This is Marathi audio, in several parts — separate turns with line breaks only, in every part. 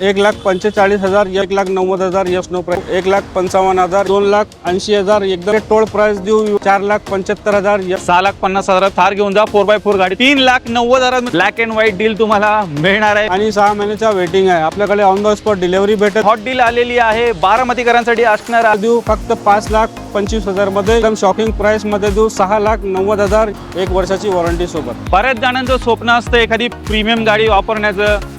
एक लाख पंचेचाळीस हजार एक लाख नव्वद हजार यस नो प्राईस एक लाख पंचावन्न हजार दोन लाख ऐंशी हजार एकदम टोळ प्राइस देऊ. चार लाख पंच्याहत्तर हजार
सहा लाख पन्नास हजार थार घेऊन जा फोर बाय फोर गाडी. तीन लाख नव्वद हजार ब्लॅक अँड व्हाईट डील तुम्हाला मिळणार आहे.
आणि सहा महिन्याचा वेटिंग आहे. आपल्याकडे ऑन द स्पॉट डिलिव्हरी भेटत
हॉट डील आलेली आहे. बारामतीकरांसाठी असणार.
देऊ फक्त पाच लाख पंचवीस हजारमध्ये. एकदम शॉकिंग प्राइसमध्ये देऊ. सहा लाख नव्वद हजार एक वर्षाची वॉरंटी सोबत.
बऱ्याच जणांचं स्वप्न असतं एखादी प्रीमियम गाडी वापरण्याचं.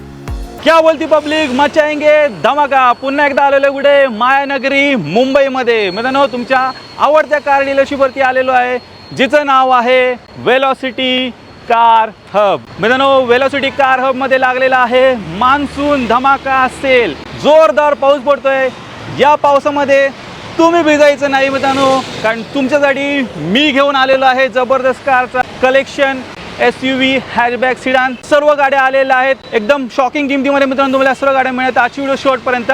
क्या बोलती पब्लिक मचाएंगे धमाका. पुन्हा एकदा आलेलो कुठे मायानगरी मुंबईमध्ये. मित्रांनो तुमच्या आवडत्या कार डिलरशिपवरती आलेलो आहे जिचं नाव आहे वेलॉसिटी कार हब मित्रांनो वेलॉसिटी कार हबमध्ये लागलेला आहे मान्सून धमाका सेल. जोरदार पाऊस पडतोय. या पावसामध्ये तुम्ही भिजायचं नाही मित्रांनो कारण तुमच्यासाठी मी घेऊन आलेलो आहे जबरदस्त कारचा collection S U V hatchback sedan सर्व गाड्या आलेल्या आहेत. एकदम शॉकिंग किमतीमध्ये मित्रांनो तुम्हाला सर्व गाड्या मिळतात. आजची व्हिडिओ शेवटपर्यंत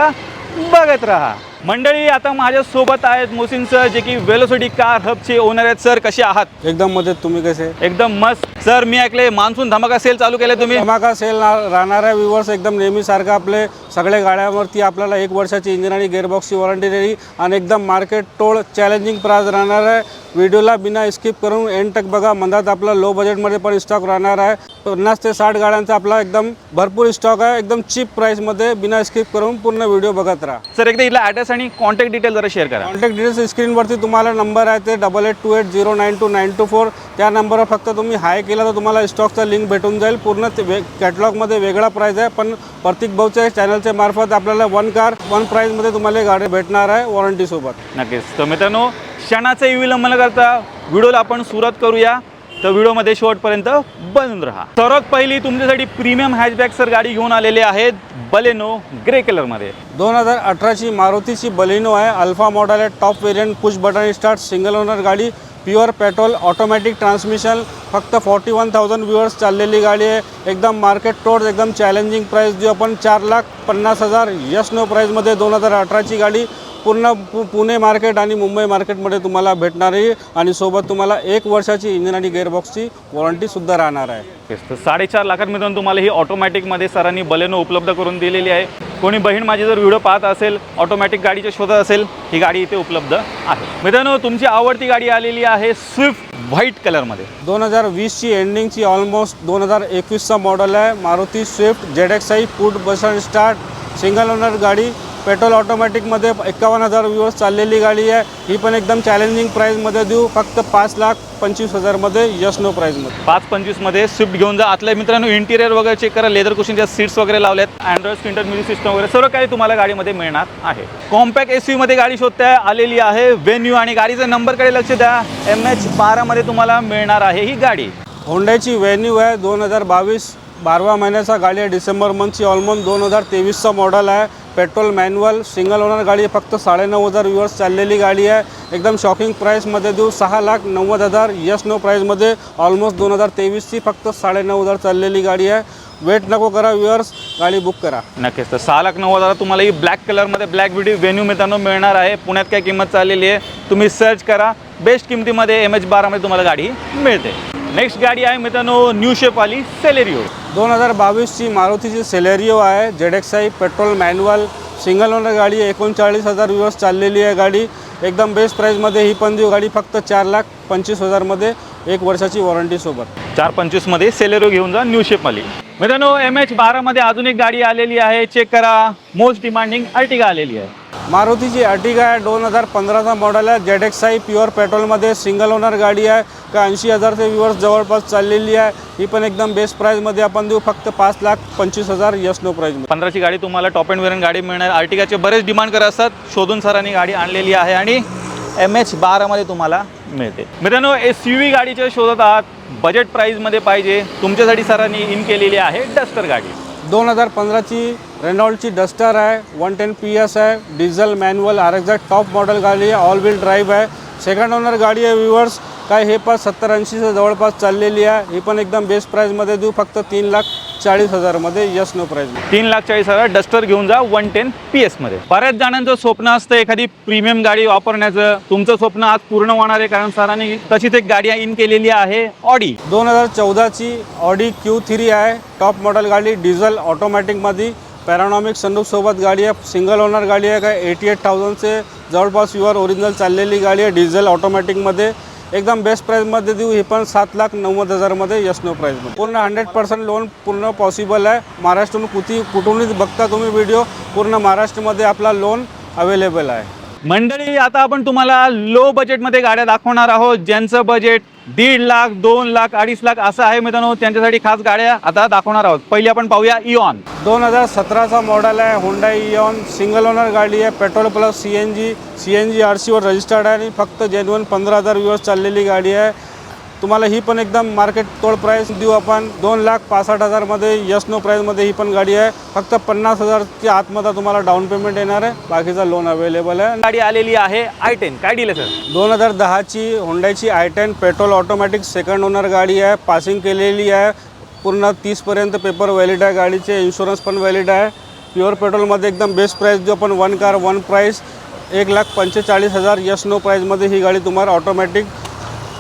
बघत राहा. मंडळी आता माझ्या सोबत आहेत मोसिन सर जे की वेलोसिटी कार हबचे ओनर आहेत. सर कसे आहात?
एकदम मध्ये तुम्ही कसे?
एकदम मस्त. सर मी ऐकले मान्सून धमाका सेल चालू केले तुम्ही.
धमाका सेल राहणाऱ्या व्ह्युअर्स एकदम नेहमीसारखं आपले सगळ्या गाड्यांवरती आपल्याला एक वर्षाची इंजिन आणि गेअरबॉक्सची वॉरंटी दिली आणि एकदम मार्केट टोळ चॅलेंजिंग प्राइस राहणार आहे. व्हिडिओला बिना स्किप करून एंड तक बघा. मंदात आपला लो बजेटमध्ये पण स्टॉक राहणार आहे. पन्नास ते साठ गाड्यांचा आपला एकदम भरपूर स्टॉक आहे. एकदम चीप प्राईसमध्ये बिना स्किप करून पूर्ण व्हिडिओ बघत राहा.
सर एकदा इथला ॲड्रेस आणि कॉन्टॅक्ट डिटेल जरा शेअर करा.
कॉन्टॅक्ट डिटेल्स स्क्रीनवरती तुम्हाला नंबर आहे. ते double eight two eight zero nine two nine two four त्या नंबरवर फक्त तुम्ही हाय केला तर तुम्हाला स्टॉकचा लिंक भेटून जाईल. पूर्ण ते वे कॅटलॉगमध्ये वेगळा प्राईज आहे. पण प्रतीक भाऊच्या चॅनलच्या मार्फत आपल्याला वन कार वन प्राईजमध्ये तुम्हाला गाडी भेटणार आहे वॉरंटीसोबत
नक्कीच. तर मित्रांनो क्षणाचाही विलंब न करता व्हिडिओला आपण सुरुवात करूया. तर व्हिडिओमध्ये शेवटपर्यंत बनून राहा. सर्वात पहिली तुमच्यासाठी प्रीमियम हॅचबॅक सर गाडी घेऊन आलेले आहेत बलेनो ग्रे कलरमध्ये.
दोन हजार अठराची मारुतीची बलिनो आहे. अल्फा मॉडेल आहे. Top variant push button start single owner गाडी. प्युअर पेट्रोल ऑटोमॅटिक ट्रान्समिशन फक्त फॉर्टी वन थाउजंड व्ह्युअर्स चाललेली गाडी आहे. एकदम मार्केट टोर्स एकदम चॅलेंजिंग प्राईस देऊ आपण चार लाख पन्नास हजार यश नो प्राईजमध्ये दोन हजार अठराची गाडी पूर्ण पु पुणे मार्केट आणि मुंबई मार्केटमध्ये तुम्हाला भेटणार आहे आणि सोबत तुम्हाला एक वर्षाची इंजिन आणि गेअरबॉक्सची वॉरंटीसुद्धा राहणार आहे.
तर साडेचार मित्रांनो तुम्हाला ही ऑटोमॅटिकमध्ये सरांनी बलेनो उपलब्ध करून दिलेली आहे. कोणी बहीण माझी जर व्हिडिओ पाहत असेल ऑटोमॅटिक गाडीच्या शोधात असेल ही गाडी इथे उपलब्ध आहे. मित्रांनो तुमची आवडती गाडी आलेली आहे स्विफ्ट व्हाईट कलरमध्ये
दोन हजार वीसची एंडिंगची ऑलमोस्ट दोन हजार एकवीसचा मॉडेल आहे. Maruti Swift Z X I push button start single owner गाडी पेट्रोल ऑटोमॅटिकमध्ये एक्कावन्न हजार व्ह्युअर्स चाललेली गाडी आहे. ही पण एकदम चॅलेंजिंग प्राईजमध्ये देऊ. फक्त पाच लाख पंचवीस हजारमध्ये यस नो प्राईजमध्ये
पाच पंचवीसमध्ये स्विफ्ट घेऊन जा. आतल्या मित्रांनो इंटिरियर वगैरे चेक करा. लेदर कुशनच्या सीट्स वगैरे लावल्यात अँड्रॉइड स्क्रीन म्युझिक सिस्टम वगैरे सर्व काही तुम्हाला गाडीमध्ये मिळणार आहे. कॉम्पॅक्ट एसमध्ये गाडी शोधताय आलेली आहे. वेन्यू आणि गाडीचा नंबरकडे लक्ष द्या. एम एच बारामध्ये तुम्हाला मिळणार आहे ही गाडी.
होंडाची व्हॅन्यू आहे. दोन हजार बावीस बारवा महिन्याचा गाडी आहे. डिसेंबर मंथची ऑलमोस्ट दोन हजार तेवीसचा मॉडेल आहे. पेट्रोल मॅन्युअल सिंगल ओनर गाडी फक्त साडेनऊ हजार व्यूअर्स चाललेली गाडी आहे. एकदम शॉकिंग प्राईसमध्ये देऊ सहा लाख नव्वद हजार. यस नो प्राईजमध्ये ऑलमोस्ट दोन हजार तेवीसची फक्त साडेनऊ हजार चाललेली गाडी आहे. वेट नको करा व्ह्युअर्स गाडी बुक करा.
नक्कीच तर सहा लाख नऊ हजार तुम्हाला ही ब्लॅक कलरमध्ये ब्लॅक व्हिडिओ व्हेन्यू मित्रांनो मिळणार आहे. पुण्यात काय किंमत चाललेली आहे तुम्ही सर्च करा. बेस्ट किमतीमध्ये एम एच बारामध्ये तुम्हाला गाडी मिळते. नेक्स्ट गाडी आहे मित्रांनो न्यू शेपवाली सेलेरिओ
दोन हजार बावीसची मारुतीची सेलेरिओ आहे. Z X I petrol manual single owner गाडी आहे एकोणचाळीस हजार दिवस चाललेली आहे गाडी. एकदम बेस्ट प्राईजमध्ये ही पण देऊ. गाडी फक्त चार लाख पंचवीस हजारमध्ये एक वर्षाची वॉरंटीसोबत
चार पंचवीसमध्ये सेलेरो घेऊन जा न्यू शेपवाली मित्रांनो एम एच बारामध्ये अजून एक गाडी आलेली आहे. चेक करा. मोस्ट डिमांडिंग अर्टिगा आलेली आहे.
मारुतीची अर्टिगा आहे. दोन हजार पंधराचा मॉडेल आहे. जेड एक्स आय प्युअर पेट्रोलमध्ये सिंगल ओनर गाडी आहे. का ऐंशी हजारचे व्ह्युअर्स जवळपास चाललेली आहे. ही पण एकदम बेस्ट प्राईजमध्ये आपण देऊ. फक्त पाच लाख पंचवीस हजार यस नो प्राईजमध्ये
पंधराची गाडी तुम्हाला टॉप अँड वेरियंट गाडी मिळणार. अर्टिगाचे बरेच डिमांड करत असतात. शोधून सरांनी गाडी आणलेली आहे. आणि एम एच बारामध्ये तुम्हाला मिळते. मित्रांनो एस यू व्ही गाडीच्या शोधात आहात. बजेट प्राईजमध्ये पाहिजे. तुमच्यासाठी सरांनी इन केलेली आहे डस्टर गाडी.
दोन हजार पंधराची रेनॉल्डची डस्टर आहे वन टेन पी एस आहे diesel manual R exact top model गाडी आहे ऑल व्हील ड्राईव्ह आहे. सेकंड ओनर गाडी आहे व्ह्युअर्स काय हे पण सत्तर ऐंशीच्या जवळपास चाललेली आहे. ही पण एकदम बेस्ट प्राईजमध्ये देऊ फक्त तीन लाख चाळीस हजारमध्ये यस नो प्राईज
तीन लाख चाळीस हजार डस्टर घेऊन जा वन टेन पी एसमध्ये बऱ्याच जणांचं स्वप्न असतं एखादी प्रीमियम गाडी वापरण्याचं. तुमचं स्वप्न आज पूर्ण होणार आहे कारण सरांनी तशीच एक गाडी इन केलेली आहे ऑडी
दोन हजार चौदाची ऑडी क्यू थ्री आहे. टॉप मॉडेल गाडी डिझेल ऑटोमॅटिकमध्ये पॅरानॉमिक सनरूफसोबत गाडी आहे. सिंगल ओनर गाडी आहे. काय एटी एट थाउजंडचे जवळपास प्युअर ओरिजिनल चाललेली गाडी आहे. डिझेल ऑटोमॅटिकमध्ये एकदम बेस्ट प्राईजमध्ये देऊ. हे पण सात लाख नव्वद हजारमध्ये यशनो प्राईजमध्ये पूर्ण हंड्रेड पर्सेंट लोन पूर्ण पॉसिबल आहे. महाराष्ट्रातून कुठे कुठूनच बघता तुम्ही व्हिडिओ पूर्ण महाराष्ट्रामध्ये आपला लोन अवेलेबल आहे.
मंडळी आता आपण तुम्हाला लो बजेटमध्ये गाड्या दाखवणार आहोत. ज्यांचं बजेट दीड लाख दोन लाख अडीच लाख असं आहे मित्रांनो. त्यांच्यासाठी खास गाड्या आता दाखवणार आहोत. पहिली आपण पाहूया इऑन
दोन हजार सतराचा मॉडेल आहे होंडा इऑन सिंगल ओनर गाडी आहे petrol plus C N G C N G R सीवर रजिस्टर्ड आहे आणि फक्त जेन्युअन पंधरा हजार दिवस चाललेली गाडी आहे. तुम्हाला ही पण एकदम मार्केट तोड प्राईस देऊ आपण. दोन लाख पासष्ट हजारमध्ये यशनो प्राईजमध्ये ही पण गाडी आहे. फक्त पन्नास हजारच्या आतमध्ये तुम्हाला डाऊन पेमेंट येणार आहे. बाकीचा लोन अवेलेबल आहे.
गाडी आलेली आहे आय टेन काय डील आहे सर
दोन हजार दहाची होंडाची I ten petrol automatic second owner गाडी आहे. पासिंग केलेली आहे. पूर्ण तीसपर्यंत पेपर व्हॅलिड आहे. गाडीचे इन्शुरन्स पण व्हॅलिड आहे. प्युअर पेट्रोलमध्ये एकदम बेस्ट प्राईस देऊ आपण. वन कार वन प्राईस एक लाख पंचेचाळीस हजार यस नो प्राईजमध्ये ही गाडी तुम्हाला ऑटोमॅटिक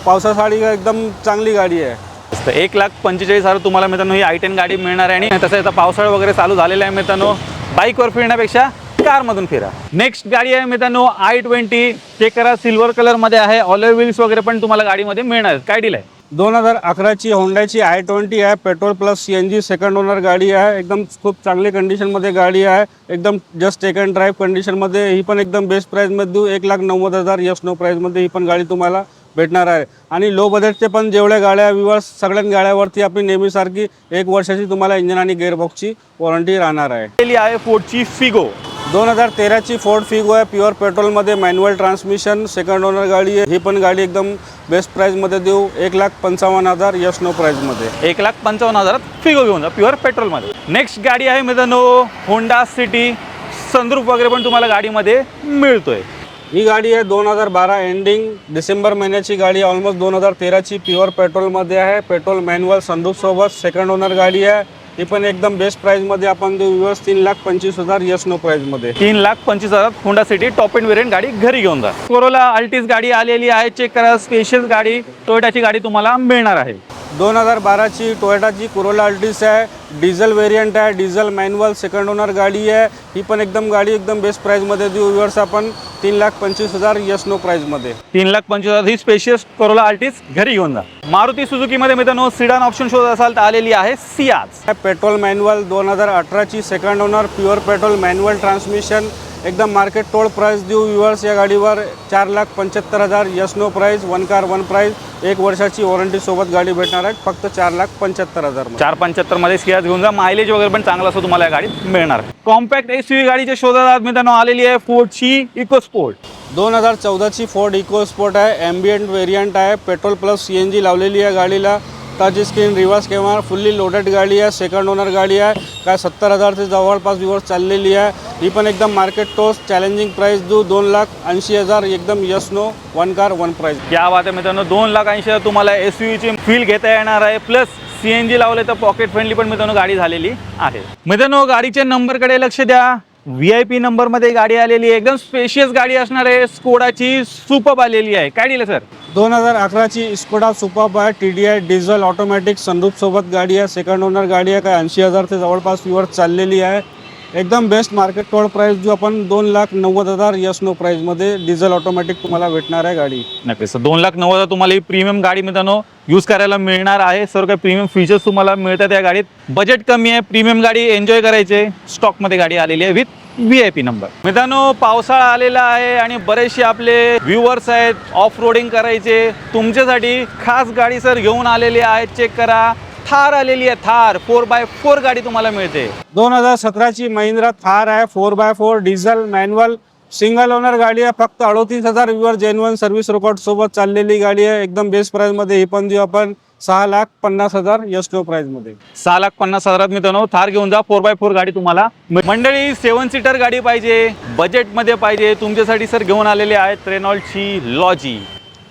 पावसासाठी एकदम चांगली गाडी आहे.
मस्त. एक लाख पंचेचाळीस हजार तुम्हाला मित्रांनो ही आय टेन गाडी मिळणार आहे आणि तसं आता पावसाळा वगैरे चालू झालेला आहे मित्रांनो. बाईकवर फिरण्यापेक्षा कारमधून फिरा. नेक्स्ट गाडी आहे मित्रांनो आय ट्वेंटी चेक करा सिल्वर कलरमध्ये आहे. ऑलो व्हील्स वगैरे पण तुम्हाला गाडीमध्ये मिळणार. काय डील आहे?
दोन हजार अकराची होंडाची आय ट्वेंटी आहे. Petrol plus C N G second owner गाडी आहे. एकदम खूप चांगली कंडिशनमध्ये गाडी आहे. एकदम जस्ट टेक अँड ड्राईव्ह कंडिशनमध्ये ही पण एकदम बेस्ट प्राईजमध्ये देऊ. एक लाख नव्वद हजार यस नो प्राईजमध्ये ही पण गाडी तुम्हाला भेटणार आहे. आणि लो बजेटचे पण जेवढ्या गाड्या विवर्स सगळ्याच गाड्यावरती आपली नेहमीसारखी एक वर्षाची तुम्हाला इंजिन आणि गेअरबॉक्सची वॉरंटी राहणार आहे.
आहे फोर्डची फिगो
दोन हजार तेराची फोर्ड फिगो आहे प्युअर पेट्रोलमध्ये मॅन्युअल ट्रान्समिशन सेकंड ओनर गाडी आहे. ही पण गाडी एकदम बेस्ट प्राईजमध्ये देऊ. एक लाख पंचावन्न हजार यस नो प्राईजमध्ये
एक लाख पंचावन्न हजारात फिगो घेऊन जा प्युअर पेट्रोलमध्ये नेक्स्ट गाडी आहे मित्रांनो होंडा सिटी संद्रूप वगैरे पण तुम्हाला गाडीमध्ये मिळतोय.
ही गाडी आहे दोन हजार बारा एंडिंग डिसेंबर महिन्याची गाडी ऑलमोस्ट दोन हजार तेराची प्युअर पेट्रोलमध्ये आहे. पेट्रोल मॅन्युअल संदूपसोबत सेकंड ओनर गाडी आहे. ही पण एकदम बेस्ट प्राईजमध्ये आपण देऊ. व्यवस्थ तीन लाख पंचवीस हजार यस नो प्राईजमध्ये
तीन लाख पंचवीस हजार Honda City top end variant गाडी घरी घेऊन जा. कोरोला अल्टिस गाडी आलेली आहे. चेक करा स्पेशल गाडी टोयोटाची गाडी तुम्हाला मिळणार आहे.
दोन हजार बाराची टोयोटाची कुरोला अल्टिस आहे. डिझेल व्हेरियंट आहे. डिझेल मॅन्युअल सेकंड ओनर गाडी आहे. ही पण एकदम गाडी एकदम बेस्ट प्राईजमध्ये देऊ. व्यवर्स आपण तीन लाख पंचवीस हजार यस नो प्राईजमध्ये
तीन लाख पंचवीस हजार. ही स्पेशल कोरोला आल्टिस घरी घेऊन जा. मारुती सुझुकीमध्ये मित्रांनो सिडान ऑप्शन शोधत असाल तर आलेली आहे सियाज
पेट्रोल मॅन्युअल दोन हजार अठराची second owner pure petrol manual transmission एकदम मार्केट तोड प्राईस देऊ. व्ह्युअर्स या गाडीवर चार लाख पंच्याहत्तर हजार. Yes no price one car one price एक वर्षाची वॉरंटीसोबत गाडी भेटणार आहे. फक्त चार लाख पंच्याहत्तर हजार
चार पंच्याहत्तरमध्ये सियाज घेऊन जा. मायलेज वगैरे पण चांगला असतो तुम्हाला या गाडीत मिळणार कॉम्पॅक्ट एस यू गाडीच्या शोधात मित्रांनो आलेली आहे फोर्डची इको स्पोर्ट
दोन हजार चौदाची फोर्ड इको स्पोर्ट आहे. ॲम्बियंट व्हेरियंट आहे. Petrol plus C N G लावलेली आहे गाडीला. Touch screen reverse camera fully loaded गाडी आहे सेकंड ओनर गाडी आहे. काय सत्तर हजारचे जवळपास दिवस चाललेली आहे. ही पण एकदम मार्केट टोस चॅलेंजिंग प्राईस दू दोन लाख ऐंशी हजार एकदम yes no one car one price
या बात आहे मित्रांनो दोन लाख ऐंशी हजार तुम्हाला एस ची फील घेता येणार आहे. प्लस सी एन जी लावले तर पॉकेट फ्रेंडली पण मित्रांनो गाडी झालेली आहे. मित्रांनो गाडीच्या नंबरकडे लक्ष द्या. व्ही आय पी नंबरमध्ये गाडी आलेली आहे. एकदम स्पेशियस गाडी असणार आहे. स्कोडाची सुपब आलेली आहे. काय दिलं सर
दोन हजार अकराची स्कोडा सुपर आहे. T D I diesel automatic सनरूफसोबत गाडी आहे. सेकंड ओनर गाडी आहे. काय ऐंशी हजार ते जवळपास व्यूवर चाललेली आहे. एकदम बेस्ट मार्केट टोड प्राईस जो आपण दोन लाख नव्वद हजार यस नो प्राईजमध्ये डिझेल ऑटोमॅटिक तुम्हाला भेटणार आहे गाडी.
नक्कीच. सर दोन लाख नव्वद हजार तुम्हाला ही प्रीमियम गाडी मित्रांनो यूज करायला मिळणार आहे. सर्व काही प्रीमियम फीचर्स तुम्हाला मिळतात या गाडीत. बजेट कमी आहे. प्रीमियम गाडी एन्जॉय करायचे. स्टॉकमध्ये गाडी आलेली आहे. With V I P number मित्रांनो पावसाळा आलेला आहे आणि बरेचसे आपले व्ह्युअर्स आहेत ऑफ रोडिंग करायचे. तुमच्यासाठी खास गाडी सर घेऊन आलेली आहे. चेक करा. थार आलेली आहे थार. फोर बाय फोर गाडी तुम्हाला मिळते.
दोन हजार सतराची महिंद्रा थार आहे. Four by four diesel manual single owner गाडी आहे. फक्त अडोतीस हजार व्यूवर जेन्युअन सर्व्हिस रेकॉर्ड सोबत चाललेली गाडी आहे. एकदम बेस्ट प्राईजमध्ये ही पण देऊ आपण. सहा लाख पन्नास हजार यस नो प्राईजमध्ये
सहा लाख पन्नास हजारात मित्रांनो थार घेऊन जा फोर बाय फोर गाडी तुम्हाला. मंडळी सेवन सीटर गाडी पाहिजे बजेटमध्ये पाहिजे तुमच्यासाठी सर घेऊन आलेले आहेत रेनॉल्डची लॉजी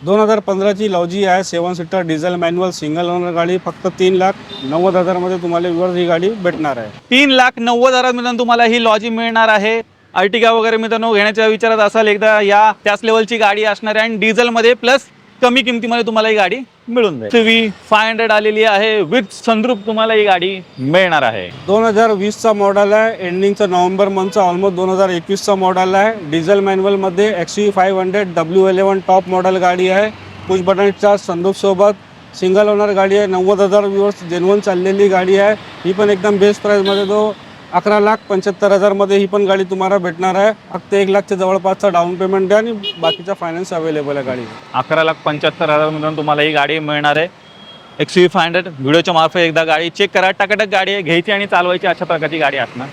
दोन हजार पंधराची लॉजी आहे seven seater diesel manual single owner गाडी फक्त तीन लाख नव्वद हजारमध्ये तुम्हाला व्यूवर ही गाडी भेटणार आहे.
तीन लाख नव्वद हजारात मित्रांनो तुम्हाला ही लॉजी मिळणार आहे. अर्टिगा वगैरे मित्रांनो घेण्याच्या विचारात असाल एकदा या त्याच लेवलची गाडी असणार आहे आणि डिझेलमध्ये प्लस कमी किमतीमध्ये तुम्हाला ही गाडी मिळून जाईल. व्ही फाय हंड्रेड आलेली आहे. विथ सनरूप तुम्हाला ही गाडी मिळणार आहे.
दोन हजार वीसचा मॉडेल आहे. एंडिंगचा नोव्हेंबर मंथचा ऑलमोस्ट दोन हजार एकवीसचा मॉडेल आहे. Diesel मॅन्युअलमध्ये X V five hundred W eleven top model गाडी आहे. पुश बटनच्या संदूकसोबत सिंगल ओनर गाडी आहे. नव्वद हजार व्ह्युअर्स जेनवन चाललेली गाडी आहे. ही पण एकदम बेस्ट प्राईजमध्ये तो अकरा लाख पंच्याहत्तर हजारमध्ये ही पण गाडी तुम्हाला भेटणार आहे. फक्त एक लाखच्या जवळपासचा डाऊन पेमेंट द्या आणि बाकीचा फायनान्स अवेलेबल आहे गाडी
अकरा लाख पंच्याहत्तर हजार मिळून तुम्हाला ही गाडी मिळणार आहे. एक्स व्ही फाय हंड्रेड व्हिडिओच्या मार्फत एकदा गाडी चेक करा. टकाटक गाडी आहे घ्यायची आणि चालवायची अशा प्रकारची गाडी असणार.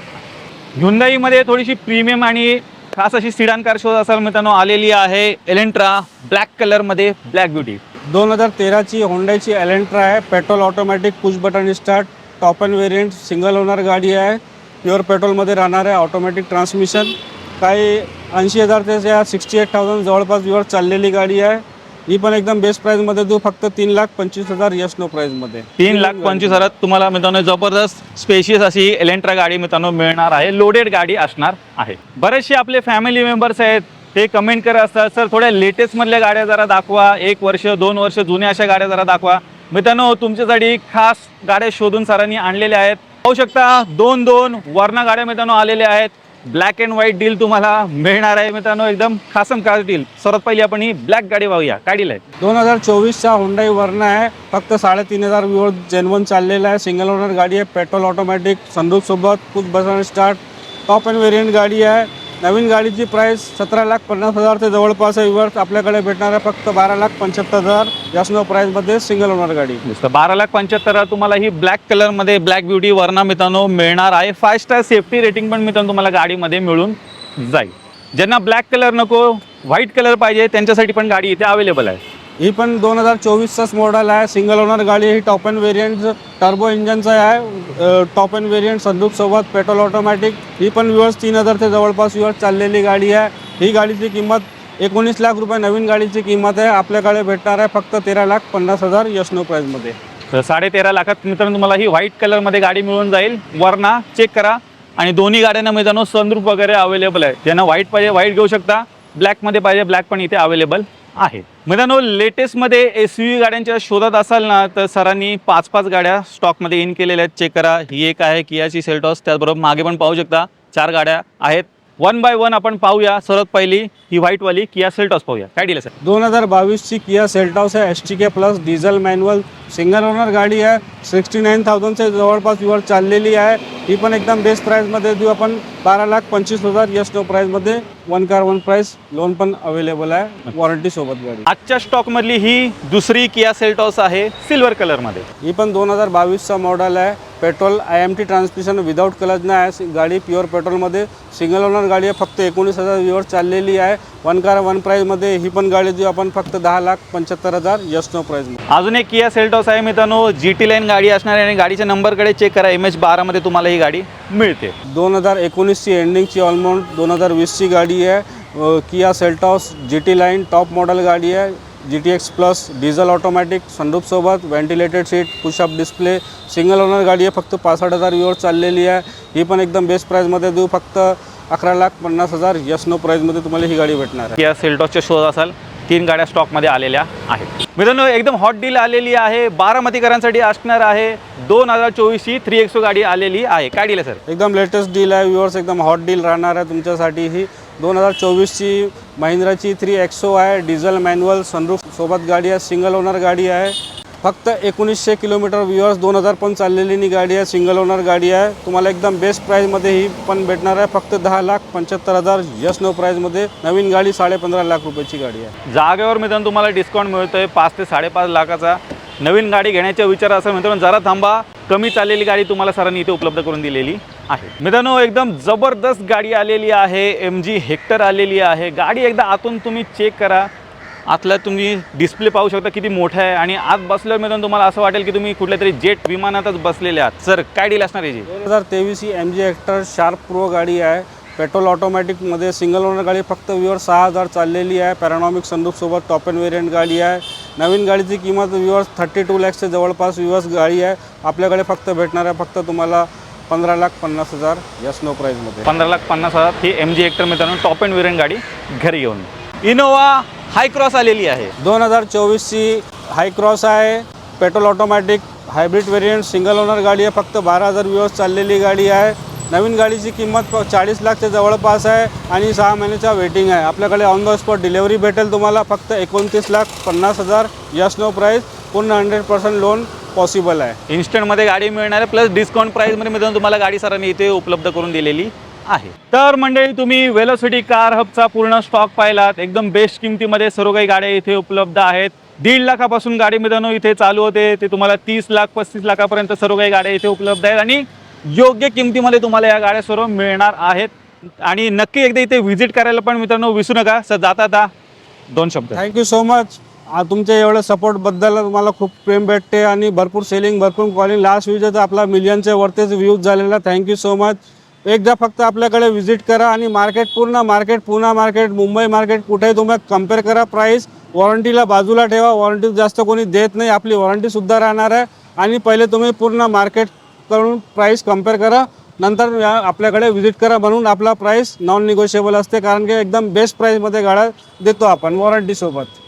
ह्युंदाईमध्ये थोडीशी प्रीमियम आणि खास अशी सिडान कार शोध असाल मित्रांनो आलेली आहे एलेंट्रा ब्लॅक कलरमध्ये ब्लॅक ब्युटी
दोन हजार तेराची होंडाची एलेंट्रा आहे. Petrol automatic push button start top end variant single owner गाडी आहे. प्युअर पेट्रोलमध्ये राहणार आहे ऑटोमॅटिक ट्रान्समिशन काही ऐंशी हजार ते सिक्स्टी एट थाउजंड जवळपास व्ह्युअर चाललेली गाडी आहे. ही पण एकदम बेस्ट प्राईजमध्ये देऊ. फक्त तीन लाख पंचवीस हजार यश नो प्राईजमध्ये
तीन लाख पंचवीस हजारात तुम्हाला मित्रांनो जबरदस्त स्पेशियस अशी एलेंट्रा गाडी मित्रांनो मिळणार आहे. लोडेड गाडी असणार आहे. बरेचसे आपले फॅमिली मेंबर्स आहेत. ते कमेंट करत असतात सर थोड्या लेटेस्टमधल्या गाड्या जरा दाखवा. एक वर्ष दोन वर्ष जुन्या अशा गाड्या जरा दाखवा. मित्रांनो तुमच्यासाठी खास गाड्या शोधून सरांनी आणलेल्या आहेत. पाहू शकता दोन दोन वर्ण गाड्या मित्रांनो आलेल्या आहेत. ब्लॅक अँड व्हाईट डील तुम्हाला मिळणार आहे मित्रांनो एकदम खासम खास डील सर्वात पहिली आपण ही ब्लॅक गाडी पाहूया. काय डील आहे?
दोन हजार चोवीसचा हुंडाई वर्ण आहे. फक्त साडेतीन हजार व्ह्युअर जेनवन चाललेला आहे. सिंगल ओनर गाडी आहे. पेट्रोल ऑटोमॅटिक सनरूफसोबत खूप बसणार स्टार्ट टॉप अँड व्हेरियंट गाडी आहे. नवीन गाडीची प्राईस सतरा लाख पन्नास हजार ते जवळपास आहे. आपल्याकडे भेटणार आहे फक्त बारा लाख पंच्याहत्तर हजार. जास्त प्राईसमध्ये सिंगल ओनर गाडी.
दिसतं बारा लाख पंच्याहत्तर हजार तुम्हाला ही ब्लॅक कलरमध्ये ब्लॅक ब्युटी वरना मित्रांनो मिळणार आहे. फाय स्टार सेफ्टी रेटिंग पण मित्रांनो तुम्हाला गाडीमध्ये मिळून जाईल. ज्यांना ब्लॅक कलर नको व्हाईट कलर पाहिजे त्यांच्यासाठी पण गाडी इथे अवेलेबल आहे.
ही पण दोन हजार चोवीसचाच मॉडेल आहे. सिंगल ओनर गाडी ही टॉप अँड व्हेरियंट टर्बो इंजनचं आहे. टॉप अँड व्हेरियंट संदूपसोबत पेट्रोल ऑटोमॅटिक ही पण व्ह्युअर्स तीन हजार ते जवळपास व्ह्युअर्स चाललेली गाडी आहे. ही गाडीची किंमत एकोणीस लाख रुपये. नवीन गाडीची किंमत आहे. आपल्याकडे भेटणार आहे फक्त तेरा लाख पन्नास हजार यशनो प्राईजमध्ये
तर साडे तेरा लाखात मित्रांनो तुम्हाला ही व्हाईट कलरमध्ये गाडी मिळून जाईल. वरना चेक करा. आणि दोन्ही गाड्यांना मित्रांनो सनरूप वगैरे अवेलेबल आहे. ज्यांना व्हाईट पाहिजे व्हाईट घेऊ शकता. ब्लॅकमध्ये पाहिजे ब्लॅक पण इथे अवेलेबल आहे. मित्रांनो लेटेस्टमध्ये एस यू गाड्यांच्या शोधात असाल ना तर सरांनी पाच पाच गाड्या स्टॉकमध्ये इन केलेल्या आहेत. चेक करा ही एक आहे कियाची सेल्टॉस त्याचबरोबर मागे पण पाहू शकता चार गाड्या आहेत. वन बाय वन आपण पाहूया सर्वात पहिली ही व्हाईटवाली किया सेल्टॉस पाहूया. काय डील आहे सर
दोन हजार बावीसची किया सेल्टॉस आहे S T K plus diesel manual single owner गाडी आहे सिक्स्टी नाईन थाउजंडच्या जवळपास व्ह्युअर चाललेली आहे. ही पण एकदम बेस्ट प्राईजमध्ये देऊ आपण बारा लाख पंचवीस हजार यस नो प्राईजमध्ये one car one price loan पण अवेलेबल आहे वॉरंटीसोबत गाडी.
आजच्या स्टॉकमधली ही दुसरी किया सेल्टॉस आहे सिल्वर कलरमध्ये
ही पण दोन हजार बावीसचा मॉडेल आहे petrol I M T transmission without क्लचनं आहे. गाडी प्युअर पेट्रोलमध्ये सिंगल ओनर गाडी आहे फक्त एकोणीस हजार व्ह्युअर चाललेली आहे. वन कार वन प्राईजमध्ये ही पण गाडी देऊ आपण फक्त दहा लाख पंच्याहत्तर हजार यस नो प्राईजमध्ये
अजून एक किया सेल्टॉस आहे मित्रांनो जी टी लाईन गाडी असणार आहे आणि गाडीच्या नंबरकडे चेक करा एम एच बारामध्ये तुम्हाला ही गाडी मिळते.
दोन हजार एकोणीसची एंडिंगची ऑलमोस्ट दोन हजार वीसची गाडी आहे. Kia Seltos G T line top model गाडी आहे. G T X plus diesel automatic सनरूफसोबत ventilated seat push up display single owner गाडी आहे फक्त पासष्ट हजार व्ह्युअर चाललेली आहे. ही पण एकदम बेस्ट प्राईजमध्ये देऊ फक्त अकरा लाख पन्नास हजार यस नो प्राईजमध्ये तुम्हाला ही गाडी भेटणार आहे.
किया सेल्टॉसच्या शोध असाल तीन गाड्या स्टॉकमध्ये आलेल्या आहेत. मित्रांनो एकदम हॉट डील आलेली आहे बारामतीकरांसाठी असणार आहे. दोन हजार चोवीसची थ्री एक्सो गाडी आलेली आहे. काय डील आहे सर
एकदम लेटेस्ट डील आहे व्ह्युअर्स एकदम हॉट डील राहणार आहे तुमच्यासाठी ही. दोन हजार चोवीसची महिंद्राची थ्री एक्सो आहे डिझेल मॅन्युअल सनरूफ सोबत गाडी आहे सिंगल ओनर गाडी आहे. फक्त एकोणीसशे किलोमीटर व्ह्युअर्स दोन हजार पण चाललेली नी गाडी आहे सिंगल ओनर गाडी आहे. तुम्हाला एकदम बेस्ट प्राईजमध्ये ही पण भेटणार आहे. फक्त दहा लाख पंच्याहत्तर हजार यस नो प्राईजमध्ये नवीन गाडी साडेपंधरा लाख रुपयाची गाडी आहे.
जागेवर मित्रांनो तुम्हाला डिस्काउंट मिळतोय पाच ते साडेपाच लाखाचा. नवीन गाडी घेण्याचा विचार असा मित्रांनो जरा थांबा. कमी चाललेली गाडी तुम्हाला सरांनी इथे उपलब्ध करून दिलेली. आहे. मित्रांनो एकदम जबरदस्त गाडी आलेली आहे. एम जी हेक्टर आलेली आहे. गाडी एकदा आतून तुम्ही चेक करा. आतला तुम्ही डिस्प्ले पाहू शकता किती मोठा आहे. आणि आत बसल्यावर मित्रांनो तुम्हाला असं वाटेल की तुम्ही कुठल्या तरी जेट विमानातच बसलेले आहात. सर काय डील असणार याची?
दोन हजार तेवीस ही M G Hector sharp pro गाडी आहे. पेट्रोल ऑटोमॅटिकमध्ये सिंगल ओनर गाडी फक्त व्ह्युअर सहा हजार चाललेली आहे. पॅरानॉमिक संदूकसोबत टॉप एन वेरियंट गाडी आहे. नवीन गाडीची किंमत व्ह्युअर्स थर्टी टू लॅक्सच्या जवळपास व्ह्युअर्स गाडी आहे. आपल्याकडे फक्त भेटणार आहे. फक्त तुम्हाला पंधरा लाख पन्नास हजार यस नो प्राईजमध्ये
पंधरा लाख पन्नास हजार ही एम जी हेक्टर मित्रांनो टॉप अँड वेरियंट गाडी घरी घेऊन. इनोवा हाय क्रॉस आलेली आहे.
दोन हजार चोवीसची हाय क्रॉस आहे. Petrol automatic hybrid variant single owner गाडी आहे. फक्त बारा हजार व्ह्यूअर्स चाललेली गाडी आहे. नवीन गाडीची किंमत चाळीस लाखच्या जवळपास आहे आणि सहा महिन्याचा वेटिंग आहे. आपल्याकडे ऑन द स्पॉट डिलेवरी भेटेल तुम्हाला. फक्त एकोणतीस लाख पन्नास हजार यस नो प्राईस पूर्ण हंड्रेड पर्सेंट लोन पॉसिबल आहे.
इन्स्टंटमध्ये गाडी मिळणार आहे प्लस डिस्काउंट प्राईसमध्ये मित्रांनो तुम्हाला गाडी सरांनी इथे उपलब्ध करून दिलेली आहे. तर मंडळी तुम्ही वेलोसिटी कार हबचा पूर्ण स्टॉक पाहिलात. एकदम बेस्ट किमतीमध्ये सर्व काही गाड्या इथे उपलब्ध आहेत. दीड लाखापासून गाडी मित्रांनो इथे चालू होते. ते तुम्हाला तीस लाख पस्तीस लाखापर्यंत सर्व काही गाड्या इथे उपलब्ध आहेत. आणि योग्य किमतीमध्ये तुम्हाला या गाड्या सर्व मिळणार आहेत. आणि नक्की एकदा इथे व्हिजिट करायला पण मित्रांनो विसरू नका. सर जाता दोन शब्द.
थँक्यू सो मच आ- तुमच्या एवढ्या सपोर्टबद्दल मला खूप प्रेम भेटते आणि भरपूर सेलिंग भरपूर कॉलिंग लास्ट व्ह्यूज तर आपला मिलियनच्या वरतीच व्ह्यूज झालेला. थँक्यू सो मच एकदा फक्त आपल्याकडे व्हिजिट करा आणि मार्केट पूर्ण market Pune market Mumbai market कुठेही तुम्ही कंपेअर करा प्राईस वॉरंटीला बाजूला ठेवा. वॉरंटी जास्त कोणी देत नाही. आपली वॉरंटीसुद्धा राहणार आहे. आणि पहिले तुम्ही पूर्ण मार्केट करून प्राईस कंपेअर करा. नंतर या आपल्याकडे व्हिजिट करा म्हणून आपला प्राईस नॉन निगोशिएबल असते. कारण की एकदम बेस्ट प्राईसमध्ये गाड्या देतो आपण वॉरंटीसोबत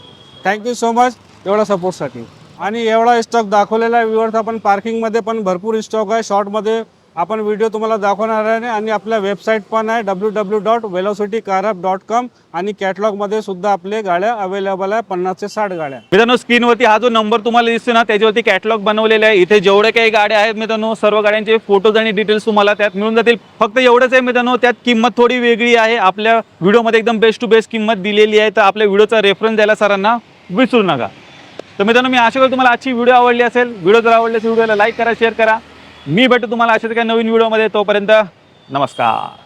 थँक्यू सो मच एवढा सपोर्टसाठी आणि एवढा स्टॉक दाखवलेला आहे विवर्स आपण पार्किंगमध्ये पण भरपूर स्टॉक आहे. शॉर्टमध्ये आपण व्हिडिओ तुम्हाला दाखवणार आहे. आणि आपल्या वेबसाईट पण आहे W W dot velocity car up dot com आणि कॅटलॉगमध्ये सुद्धा आपले गाड्या अवेलेबल आहे. पन्नास ते साठ गाड्या.
मित्रांनो स्क्रीनवरती हा जो नंबर तुम्हाला दिसतो ना त्याच्यावरती कॅटलॉग बनवलेला आहे. इथे जेवढे काही गाड्या आहेत मित्रांनो सर्व गाड्यांचे फोटोज आणि डिटेल्स तुम्हाला त्यात मिळून जातील. फक्त एवढंच आहे मित्रांनो त्यात किंमत थोडी वेगळी आहे. आपल्या व्हिडिओमध्ये एकदम बेस्ट टू बेस्ट किंमत दिलेली आहे. तर आपल्या व्हिडिओचा रेफरन्स द्यायला सरांना विसरू नका. तर मित्रांनो मी आशा करतो तुम्हाला आजची व्हिडिओ आवडली असेल. व्हिडिओ जर आवडली असेल व्हिडिओला लाईक करा शेअर करा. मी भेटतो तुम्हाला अशाच काही नवीन व्हिडिओमध्ये. तोपर्यंत नमस्कार.